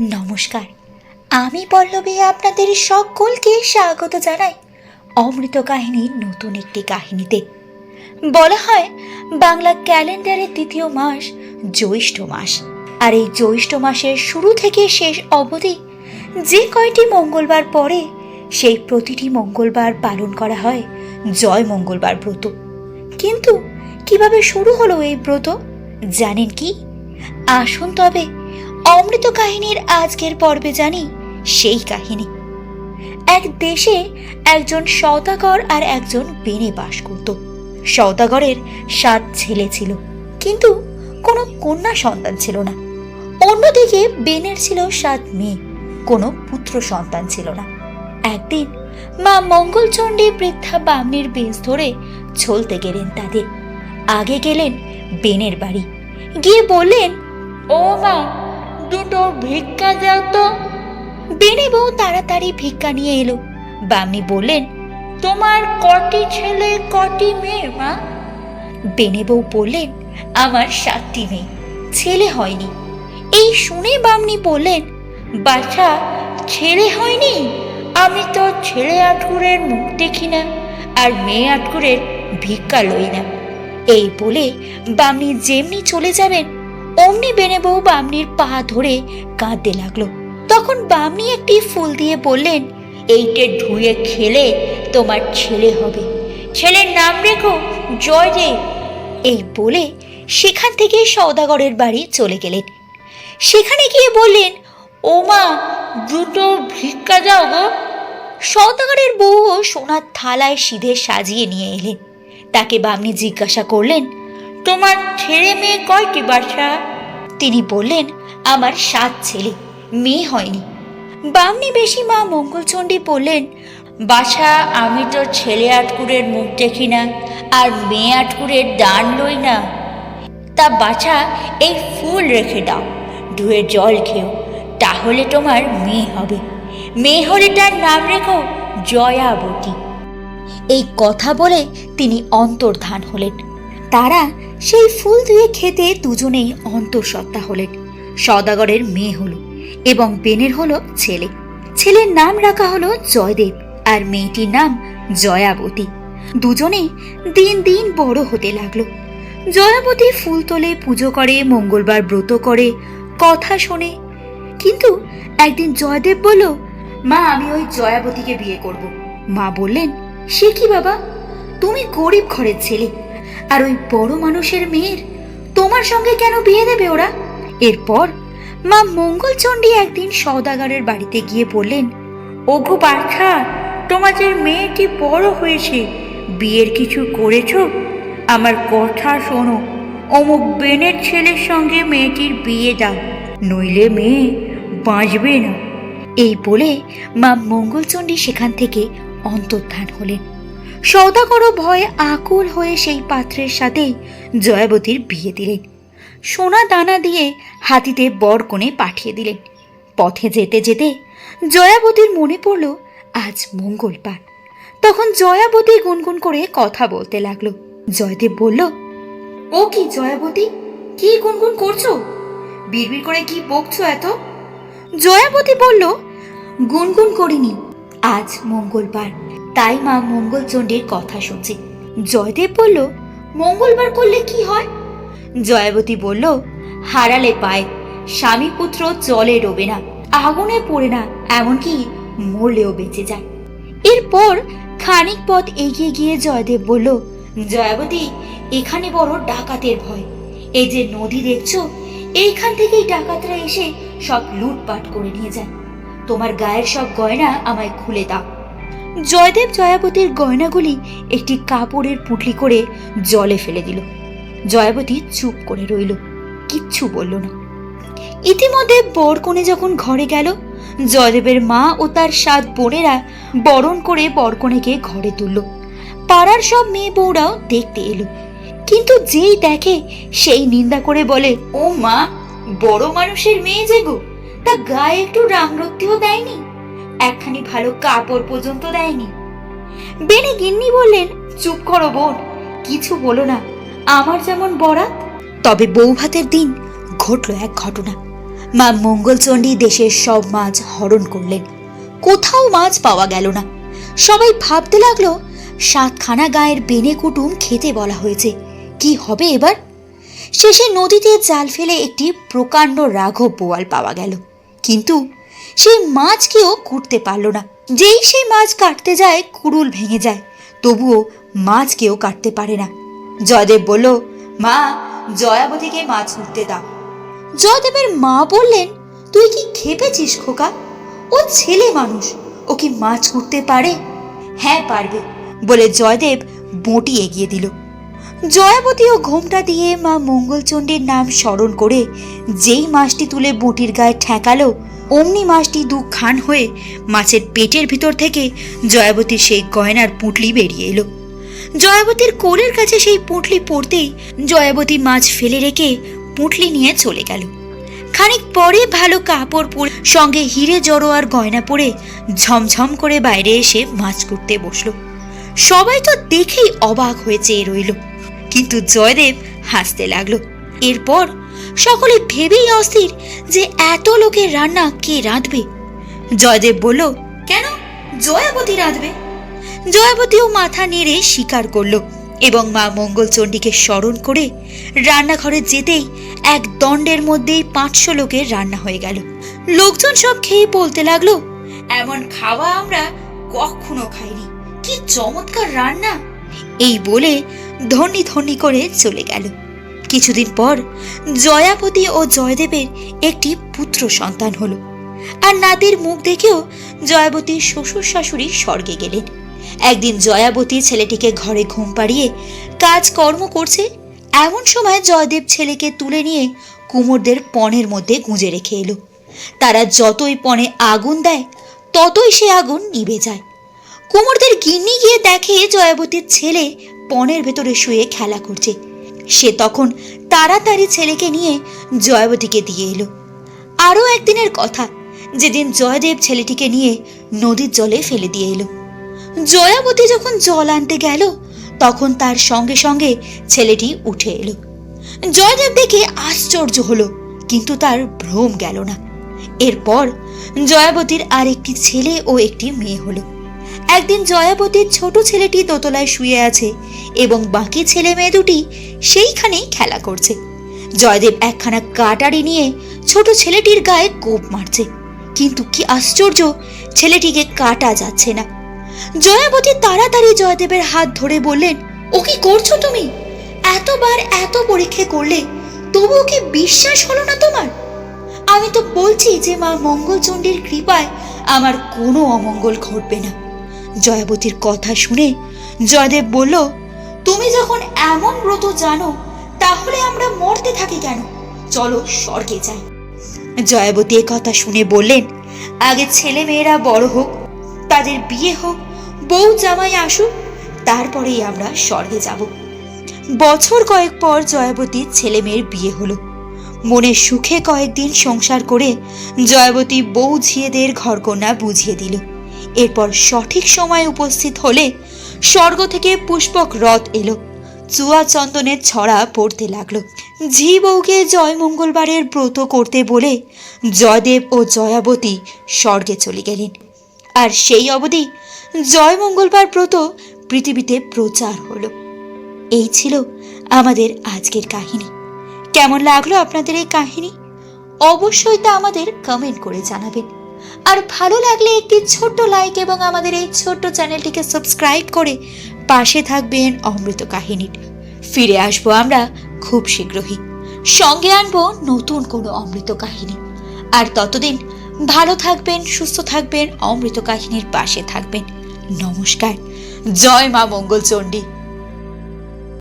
নমস্কার। আমি পল্লবী, আপনাদের সকলকে স্বাগত জানাই অমৃত কাহিনীর নতুন একটি কাহিনীতে। বলা হয়, বাংলা ক্যালেন্ডারের দ্বিতীয় মাস জ্যৈষ্ঠ মাস। আর এই জ্যৈষ্ঠ মাসের শুরু থেকে শেষ অবধি যে কয়টি মঙ্গলবার পরে সেই প্রতিটি মঙ্গলবার পালন করা হয় জয় মঙ্গলবার ব্রত। কিন্তু কীভাবে শুরু হলো এই ব্রত, জানেন কি? আসুন তবে অমৃত কাহিনীর আজকের পর্বে জানি সেই কাহিনী। এক দেশে একজন সওদাগর আর একজন বেনে বাস করত। সওদাগরের সাত ছেলে ছিল, কিন্তু কোনো কন্যা সন্তান ছিল না। অন্যদিকে বেনের ছিল সাত মেয়ে, কোনো পুত্র সন্তান ছিল না। একদিন মা মঙ্গলচণ্ডী বৃদ্ধা বামনির বেশ ধরে চলতে গেলেন তাদের। আগে গেলেন বেনের বাড়ি। গিয়ে বললেন, ও মা দুটো ভিক্ষা দাও তো। বেনে বউ তাড়াতাড়ি ভিক্ষা নিয়ে এলো। বামনি বললেন তোমার কটি ছেলে কটি মেয়ে মা? বেনে বউ বললেন আমার সাতটি মেয়ে ছেলে হয়নি। এই শুনে বামনি বললেন বাছা ছেলে হয়নি? আমি তো ছেলে আটকুরের মুখ দেখি না আর মেয়ে আটকুরের ভিক্ষা লই না। এই বলে বামনি যেমনি চলে যাবেন অমনি বেনে বউ বামনির পা ধরে কাঁদতে লাগল। তখন বামনি একটি ফুল দিয়ে বললেন, এইটে ধুয়ে খেলে তোমার ছেলে হবে। ছেলের নাম রেখো জয়দেব। এই বলে সেখান থেকে সওদাগরের বাড়ি চলে গেলেন। সেখানে গিয়ে বললেন, ও মা, দুটো ভিক্ষা যাও গো। সওদাগরের বউও সোনার থালায় সিধে সাজিয়ে নিয়ে এলেন। তাকে বামনি জিজ্ঞাসা করলেন তোমার ছেলে মেয়ে কয়টি বাসা? তিনি বললেন আমার সাত ছেলে মেয়ে হয়নি। বামনি বেশি মা মঙ্গলচণ্ডী বললেন বাসা আমি তো ছেলে আটকুরের মুখ দেখি না আর মেয়ে আটকুরের দান লই না। তা বাছা এই ফুল রেখে দাও ধুয়ে জল খেও তাহলে তোমার মেয়ে হবে। মেয়ে হলে তার নাম রেখো জয়াবতী। এই কথা বলে তিনি অন্তর্ধান হলেন। তারা সেই ফুল ধুয়ে খেতে দুজনেই অন্তঃসত্ত্বা হলেন। সদাগরের মেয়ে হলো এবং বেনের হলো ছেলে। ছেলের নাম রাখা হলো জয়দেব আর মেয়েটির নাম জয়াবতী। দুজনেই দিন দিন বড় হতে লাগল। জয়াবতী ফুল তোলে, পুজো করে, মঙ্গলবার ব্রত করে, কথা শোনে। কিন্তু একদিন জয়দেব বলল, মা, আমি ওই জয়াবতীকে বিয়ে করব। মা বললেন, সে কি বাবা? তুমি গরিব ঘরের ছেলে। আর ওই বড় মানুষের মেয়ের? তোমার সঙ্গে কেন বিয়ে দেবে ওরা? এরপর মা মঙ্গলচণ্ডী একদিন সওদাগারের বাড়িতে গিয়ে বললেন, ওগো বাছা তোমাদের মেয়েটি বড় হয়েছে? বিয়ের কিছু করেছ? আমার কথা শোনো, অমুক বেনের ছেলের সঙ্গে মেয়েটির বিয়ে দাও, নইলে মেয়ে বাঁচবে না। এই বলে মা মঙ্গলচণ্ডী সেখান থেকে অন্তর্ধান হলেন। সৌদাগরও ভয়ে আকুল হয়ে সেই পাত্রের সাথেই জয়াবতীর বিয়ে দিলেন সোনা দানা দিয়ে হাতিতে বর কোণে পাঠিয়ে দিলেন পথে যেতে যেতে জয়াবতীর মনে পড়ল, আজ মঙ্গলবার। তখন জয়াবতী গুনগুন করে কথা বলতে লাগল। জয়দেব বলল, ও কি জয়াবতী? কি গুনগুন করছ? বিড়বিড় করে কি বকছো এত? জয়াবতী বলল, গুনগুন করিনি, আজ মঙ্গলবার। তাই মা মঙ্গলচণ্ডীর কথা শুনছি। জয়দেব বলল, মঙ্গলবার করলে কি হয়? জয়াবতী বলল, হারালে পায়। স্বামী পুত্র জলে ডোবে না, আগুনে পড়ে না, এমনকি মরলেও বেঁচে যায়। এরপর খানিক পথ এগিয়ে গিয়ে জয়দেব বলল, জয়াবতী, এখানে বড় ডাকাতের ভয়। এই যে নদী দেখছ, এইখান থেকেই ডাকাতরা এসে সব লুটপাট করে নিয়ে যায়। তোমার গায়ের সব গয়না আমায় খুলে দাও। জয়দেব জয়াবতীর গয়নাগুলি একটি কাপড়ের পুটলি করে জলে ফেলে দিল। জয়াবতী চুপ করে রইল, কিচ্ছু বলল না। ইতিমধ্যে বরকনে যখন ঘরে গেল, জয়দেবের মা ও তার সাত বোনেরা বরণ করে বরকনেকে ঘরে তুলল। পাড়ার সব মেয়ে বউরাও দেখতে এলো, কিন্তু যেই দেখে সেই নিন্দা করে বলে, ও মা, বড় মানুষের মেয়ে যে গো, তা গায়ে একটু রাংরক্তিও দেয়নি? একখানি ভালো কাপড় পর্যন্ত দেয়নি। বেনে গিন্নি বললেন, চুপ করো বোন, কিছু বলো না, আমার যেমন বরাত। তবে বৌভাতের দিন ঘটল এক ঘটনা। মা মঙ্গলচণ্ডী দেশের সব মাছ হরণ করলেন। কোথাও মাছ পাওয়া গেল না। সবাই ভাবতে লাগল, সাতখানা গায়ের বেনে কুটুম খেতে বলা হয়েছে। কি হবে এবার? শেষে নদীতে জাল ফেলে একটি প্রকাণ্ড রাঘব বোয়াল পাওয়া গেল। কিন্তু সেই মাছ কেউ কুটতে পারল না। যেই সেই মাছ কাটতে যায়, কুড়ুল ভেঙে যায়। তবুও মাছ কেউ কাটতে পারে না। জয়দেব বলল, মা, জয়াবতীকে মাছ কুটতে দাও। জয়দেবের মা বললেন, তুই কি খেপেছিস খোকা? ও ছেলে মানুষ, ও কি মাছ কুটতে পারে? হ্যাঁ পারবে, বলে জয়দেব বঁটি এগিয়ে দিল। জয়াবতী ও ঘোমটা দিয়ে মা মঙ্গলচণ্ডীর নাম স্মরণ করে যেই মাছটি তুলে বটির গায়ে ঠেকালো অমনি মাছটি দু খান হয়ে মাছের পেটের ভিতর থেকে জয়াবতীর সেই গয়নার পুঁটলি বেরিয়ে এলো। জয়াবতীর কোলের কাছে সেই পুঁটলি পড়তেই জয়াবতী মাছ ফেলে রেখে পুঁটলি নিয়ে চলে গেল। খানিক পরে ভালো কাপড় পরে সঙ্গে হিরে জড়ো আর গয়না পরে ঝমঝম করে বাইরে এসে মাছ করতে বসল। সবাই তো দেখেই অবাক হয়ে চেয়ে রইল। কিন্তু জয়দেব হাসতে লাগল। এরপর সকলে ভেবেই অস্থির যে এত লোকের রান্না কে রাঁধবে। জয়দেব বলল, কেন? জয়াবতী রাঁধবে? জয়াবতীও মাথা নেড়ে স্বীকার করল এবং মা মঙ্গলচণ্ডীকে স্মরণ করে রান্নাঘরে যেতেই এক দণ্ডের মধ্যেই পাঁচশো লোকের রান্না হয়ে গেল। লোকজন সব খেয়ে বলতে লাগল। এমন খাওয়া আমরা কখনো খাইনি। কি চমৎকার রান্না! এই বলে ধন্যি ধন্যি করে চলে গেল। কিছুদিন পর জয়াপতি ও জয়দেবের একটি পুত্র সন্তান হলো। আর নাতির মুখ দেখেও জয়াবতীর শ্বশুর শাশুড়ি স্বর্গে গেলেন। একদিন জয়াবতী ছেলেটিকে ঘরে ঘুম পাড়িয়ে কাজ কর্ম করছে, এমন সময় জয়দেব ছেলেকে তুলে নিয়ে কুমোরদের পণের মধ্যে গুঁজে রেখে এলো। তারা যতই পণে আগুন দেয়, ততই সে আগুন নিভে যায়। কুমোরদের গিন্নি গিয়ে দেখে জয়াবতীর ছেলে পণের ভেতরে শুয়ে খেলা করছে। সে তখন তাড়াতাড়ি ছেলেকে নিয়ে জয়াবতীকে দিয়ে এলো। আরও একদিনের কথা, যেদিন জয়দেব ছেলেটিকে নিয়ে নদীর জলে ফেলে দিয়ে এলো। জয়াবতী যখন জল আনতে গেল, তখন তার সঙ্গে সঙ্গে ছেলেটি উঠে এলো। জয়দেব দেখে আশ্চর্য হলো, কিন্তু তার ভ্রম গেল না। এরপর জয়াবতীর আর একটি ছেলে ও একটি মেয়ে হলো। একদিন জয়াবতীর ছোট ছেলেটি দোতলায় শুয়ে আছে এবং বাকি ছেলে মেয়ে দুটি সেইখানেই খেলা করছে। জয়দেব একখানা কাটারি নিয়ে ছোট ছেলেটির গায়ে কোপ মারছে। কিন্তু কি আশ্চর্য, ছেলেটিকে কাটা যাচ্ছে না। জয়াবতী তাড়াতাড়ি জয়দেবের হাত ধরে বললেন, ও কি করছ তুমি? এতবার এত পরীক্ষা করলে তবুও কি বিশ্বাস হলো না তোমার? আমি তো বলছি যে মা মঙ্গলচণ্ডীর কৃপায় আমার কোনো অমঙ্গল ঘটবে না। জয়াবতীর কথা শুনে জয়দেব বলল তুমি যখন এমন ব্রত জানো, তাহলে আমরা মরতে থাকি কেন? চলো স্বর্গে যাই। জয়াবতী এ কথা শুনে বললেন, আগে ছেলে মেয়েরা বড় হোক, তাদের বিয়ে হোক, বউ জামাই আসুক, তারপরেই আমরা স্বর্গে যাব। বছর কয়েক পর জয়াবতীর ছেলে মেয়ের বিয়ে হলো। মনে সুখে কয়েকদিন সংসার করে জয়াবতী বউ ঝিয়েদের ঘরকন্যা বুঝিয়ে দিল। এরপর সঠিক সময় উপস্থিত হলে স্বর্গ থেকে পুষ্পক রথ এলো। চুয়া চন্দনের ছড়া পড়তে লাগল। ঝি বউকে জয় মঙ্গলবারের ব্রত করতে বলে জয়দেব ও জয়াবতী স্বর্গে চলে গেলেন। আর সেই অবধি জয় মঙ্গলবার ব্রত পৃথিবীতে প্রচার হলো। এই ছিল আমাদের আজকের কাহিনী। কেমন লাগল আপনাদের এই কাহিনী? অবশ্যই তা আমাদের কমেন্ট করে জানাবেন। আর ভালো লাগলে একটি ছোট্ট লাইক এবং আমাদের এই ছোট্ট চ্যানেলটিকে সাবস্ক্রাইব করে পাশে থাকবেন অমৃত কাহিনীর। ফিরে আসব আমরা খুব শীঘ্রই। সঙ্গে আনব নতুন কোনো অমৃত কাহিনী। আর ততদিন ভালো থাকবেন, সুস্থ থাকবেন, অমৃত কাহিনীর পাশে থাকবেন। নমস্কার। জয় মা মঙ্গলচণ্ডী।